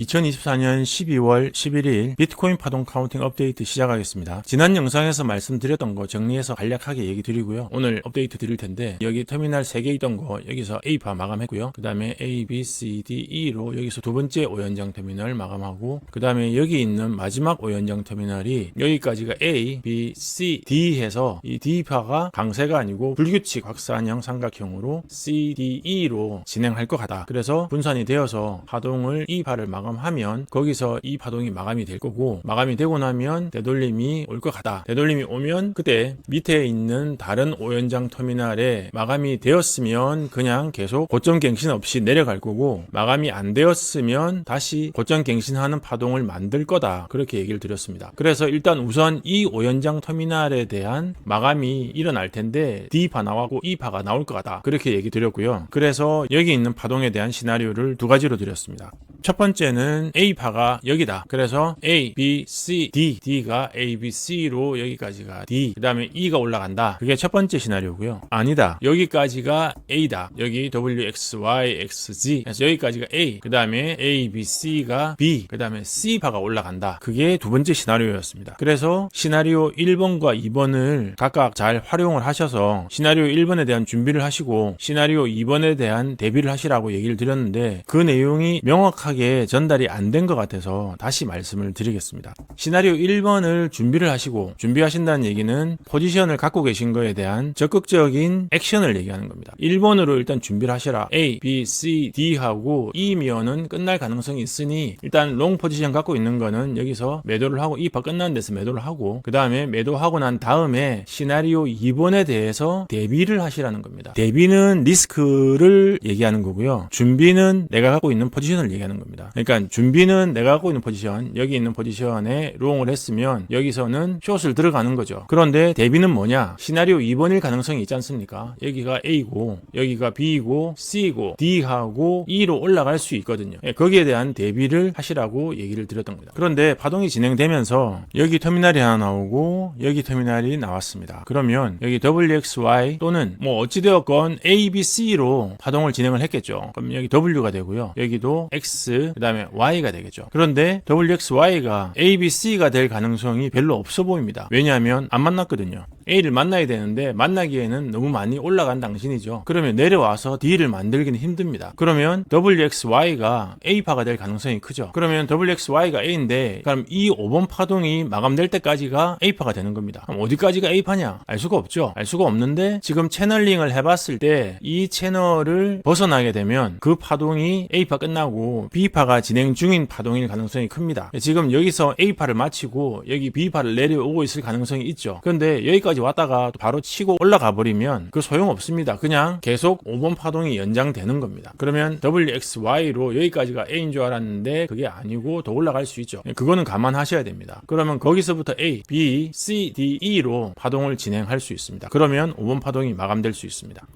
2024년 12월 11일 비트코인 파동 카운팅 업데이트 시작하겠습니다. 지난 영상에서 말씀드렸던 거 정리해서 간략하게 얘기 드리고요. 오늘 업데이트 드릴 텐데 여기 터미널 3개 있던 거 여기서 A파 마감했고요. 그 다음에 A, B, C, D, E로 여기서 두 번째 오연장 터미널 마감하고 그 다음에 여기 있는 마지막 오연장 터미널이 여기까지가 A, B, C, D 해서 이 D파가 강세가 아니고 불규칙 확산형 삼각형으로 C, D, E로 진행할 것 같다. 그래서 분산이 되어서 파동을 이 파를 마감 하면 거기서 이 파동이 마감이 될 거고 마감이 되고 나면 되돌림이 올 것 같다. 되돌림이 오면 그때 밑에 있는 다른 오연장 터미널에 마감이 되었으면 그냥 계속 고점 갱신 없이 내려갈 거고 마감이 안 되었으면 다시 고점 갱신하는 파동을 만들 거다. 그렇게 얘기를 드렸습니다. 그래서 일단 우선 이 오연장 터미널에 대한 마감이 일어날 텐데 D파 나오고 E파가 나올 것 같다. 그렇게 얘기 드렸고요. 그래서 여기 있는 파동에 대한 시나리오를 두 가지로 드렸습니다. 첫 번째는 A파가 여기다. 그래서 A, B, C, D. D가 A, B, C로 여기까지가 D. 그 다음에 E가 올라간다. 그게 첫 번째 시나리오고요. 아니다. 여기까지가 A다. 여기 W, X, Y, X, Z. 그래서 여기까지가 A. 그 다음에 A, B, C가 B. 그 다음에 C파가 올라간다. 그게 두 번째 시나리오였습니다. 그래서 시나리오 1번과 2번을 각각 잘 활용을 하셔서 시나리오 1번에 대한 준비를 하시고 시나리오 2번에 대한 대비를 하시라고 얘기를 드렸는데 그 내용이 명확하게 전달이 안 된 것 같아서 다시 말씀을 드리겠습니다. 시나리오 1번을 준비를 하시고 준비하신다는 얘기는 포지션을 갖고 계신 거에 대한 적극적인 액션을 얘기하는 겁니다. 1번으로 일단 준비를 하셔라. A, B, C, D 하고 E면은 끝날 가능성이 있으니 일단 롱 포지션 갖고 있는 거는 여기서 매도를 하고 이파 끝나는 데서 매도를 하고 그 다음에 매도하고 난 다음에 시나리오 2번에 대해서 대비를 하시라는 겁니다. 대비는 리스크를 얘기하는 거고요. 준비는 내가 갖고 있는 포지션을 얘기하는 겁니다. 그러니까 준비는 내가 갖고 있는 포지션, 여기 있는 포지션에 롱을 했으면 여기서는 숏을 들어가는 거죠. 그런데 대비는 뭐냐? 시나리오 2번일 가능성이 있지 않습니까? 여기가 A고, 여기가 B고, C고, D하고 E로 올라갈 수 있거든요. 예, 거기에 대한 대비를 하시라고 얘기를 드렸던 겁니다. 그런데 파동이 진행되면서 여기 터미널이 하나 나오고 여기 터미널이 나왔습니다. 그러면 여기 WXY 또는 뭐 어찌되었건 A, B, C로 파동을 진행을 했겠죠. 그럼 여기 W가 되고요. 여기도 X, 그 다음에 Y가 되겠죠. 그런데 WXY가 A, B, C가 될 가능성이 별로 없어 보입니다. 왜냐하면 안 만났거든요. A를 만나야 되는데 만나기에는 너무 많이 올라간 당신이죠. 그러면 내려와서 D를 만들기는 힘듭니다. 그러면 WXY가 A파가 될 가능성이 크죠. 그러면 WXY가 A인데 그럼 이 5번 파동이 마감될 때까지가 A파가 되는 겁니다. 그럼 어디까지가 A파냐? 알 수가 없죠. 알 수가 없는데 지금 채널링을 해봤을 때 이 채널을 벗어나게 되면 그 파동이 A파 끝나고 B파가 진행 중인 파동일 가능성이 큽니다. 지금 여기서 A파를 마치고 여기 B파를 내려오고 있을 가능성이 있죠. 그런데 여기까지 왔다가 바로 치고 올라가 버리면 그 소용없습니다. 그냥 계속 5번 파동이 연장되는 겁니다. 그러면 WXY로 여기까지가 A인 줄 알았는데 그게 아니고 더 올라갈 수 있죠. 그거는 감안하셔야 됩니다. 그러면 거기서부터 A, B, C, D, E로 파동을 진행할 수 있습니다. 그러면 5번 파동이 마감될 수 있습니다.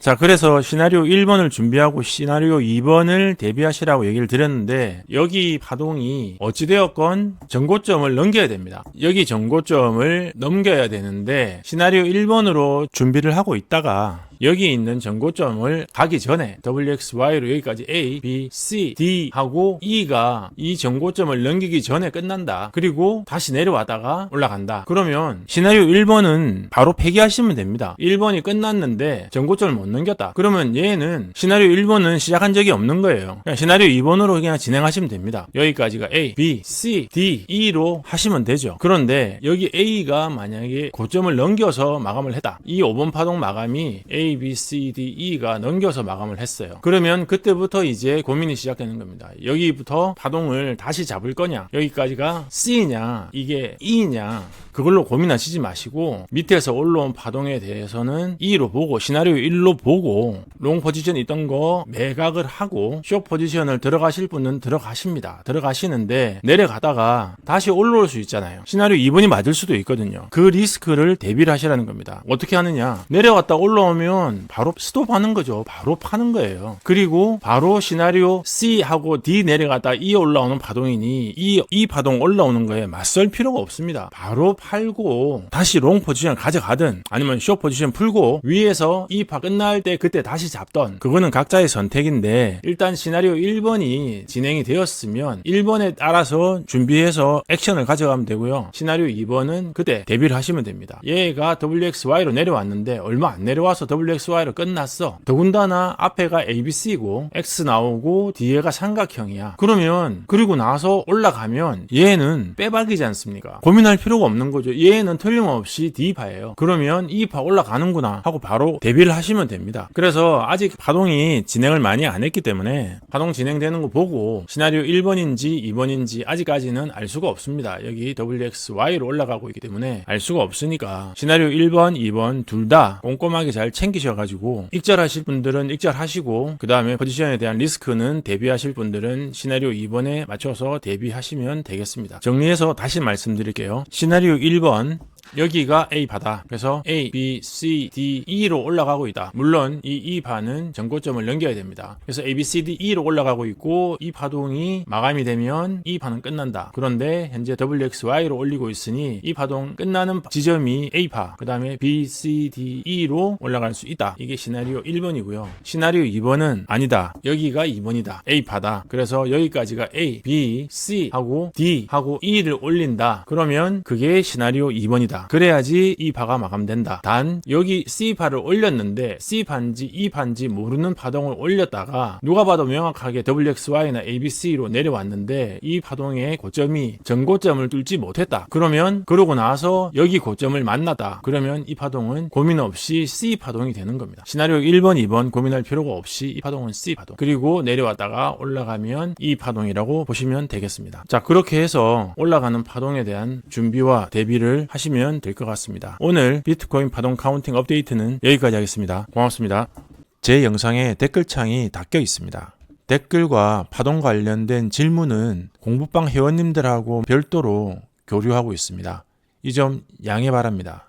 자, 그래서 시나리오 1번을 준비하고 시나리오 2번을 대비하시라고 얘기를 드렸는데 여기 파동이 어찌되었건 정고점을 넘겨야 됩니다. 여기 정고점을 넘겨야 되는데 시나리오 1번으로 준비를 하고 있다가 여기 있는 정고점을 가기 전에 WXY로 여기까지 A, B, C, D 하고 E가 이 정고점을 넘기기 전에 끝난다. 그리고 다시 내려왔다가 올라간다. 그러면 시나리오 1번은 바로 폐기하시면 됩니다. 1번이 끝났는데 정고점을 못 넘겼다. 그러면 얘는 시나리오 1번은 시작한 적이 없는 거예요. 그냥 시나리오 2번으로 그냥 진행하시면 됩니다. 여기까지가 A, B, C, D, E로 하시면 되죠. 그런데 여기 A가 만약에 고점을 넘겨서 마감을 했다. 이 5번 파동 마감이 A, B, C, D, E가 넘겨서 마감을 했어요. 그러면 그때부터 이제 고민이 시작되는 겁니다. 여기부터 파동을 다시 잡을 거냐? 여기까지가 C냐? 이게 E냐? 그걸로 고민하시지 마시고 밑에서 올라온 파동에 대해서는 2로 보고 시나리오 1로 보고 롱 포지션 있던 거 매각을 하고 쇼 포지션을 들어가실 분은 들어가십니다. 들어가시는데 내려가다가 다시 올라올 수 있잖아요. 시나리오 2번이 맞을 수도 있거든요. 그 리스크를 대비를 하시라는 겁니다. 어떻게 하느냐? 내려갔다 올라오면 올라가면 바로 스톱하는 거죠. 바로 파는 거예요. 그리고 바로 시나리오 C하고 D 내려가다 E 올라오는 파동이니 이, 이 파동 올라오는 거에 맞설 필요가 없습니다. 바로 팔고 다시 롱 포지션 가져가든 아니면 쇼 포지션 풀고 위에서 이파 끝날 때 그때 다시 잡던 그거는 각자의 선택인데 일단 시나리오 1번이 진행이 되었으면 1번에 따라서 준비해서 액션을 가져가면 되고요. 시나리오 2번은 그때 대비를 하시면 됩니다. 얘가 WXY로 내려왔는데 얼마 안 내려와서 WXY로 끝났어. 더군다나 앞에가 ABC고 X 나오고 뒤에가 삼각형이야. 그러면 그리고 나서 올라가면 얘는 빼박이지 않습니까? 고민할 필요가 없는 거죠. 얘는 틀림없이 D파예요. 그러면 이파 올라가는구나 하고 바로 대비를 하시면 됩니다. 그래서 아직 파동이 진행을 많이 안 했기 때문에 파동 진행되는 거 보고 시나리오 1번인지 2번인지 아직까지는 알 수가 없습니다. 여기 WXY로 올라가고 있기 때문에 알 수가 없으니까 시나리오 1번, 2번 둘 다 꼼꼼하게 잘 챙 기셔가지고 익절하실 분들은 익절하시고 그 다음에 포지션에 대한 리스크는 대비하실 분들은 시나리오 2번에 맞춰서 대비하시면 되겠습니다. 정리해서 다시 말씀드릴게요. 시나리오 1번 여기가 A 바다. 그래서 A, B, C, D, E로 올라가고 있다. 물론 이 E 파는 전고점을 넘겨야 됩니다. 그래서 A, B, C, D, E로 올라가고 있고 이 파동이 마감이 되면 이 파는 끝난다. 그런데 현재 WXY로 올리고 있으니 이 파동 끝나는 지점이 A 파, 그 다음에 B, C, D, E로 올라갈 수 있다. 이게 시나리오 1번이고요. 시나리오 2번은 아니다. 여기가 2번이다. A 파다. 그래서 여기까지가 A, B, C 하고 D 하고 E를 올린다. 그러면 그게 시나리오 2번이다. 그래야지 이 파가 마감된다. 단 여기 C파를 올렸는데 C판지 E판지 모르는 파동을 올렸다가 누가 봐도 명확하게 WXY나 ABC로 내려왔는데 이 파동의 고점이 전고점을 뚫지 못했다. 그러면 그러고 나서 여기 고점을 만났다. 그러면 이 파동은 고민 없이 C 파동이 되는 겁니다. 시나리오 1번, 2번 고민할 필요가 없이 이 파동은 C 파동. 그리고 내려왔다가 올라가면 이 파동이라고 보시면 되겠습니다. 자, 그렇게 해서 올라가는 파동에 대한 준비와 대비를 하시면 될 것 같습니다. 오늘 비트코인 파동 카운팅 업데이트는 여기까지 하겠습니다. 고맙습니다. 제 영상에 댓글창이 닫혀 있습니다. 댓글과 파동 관련된 질문은 공부방 회원님들하고 별도로 교류하고 있습니다. 이 점 양해 바랍니다.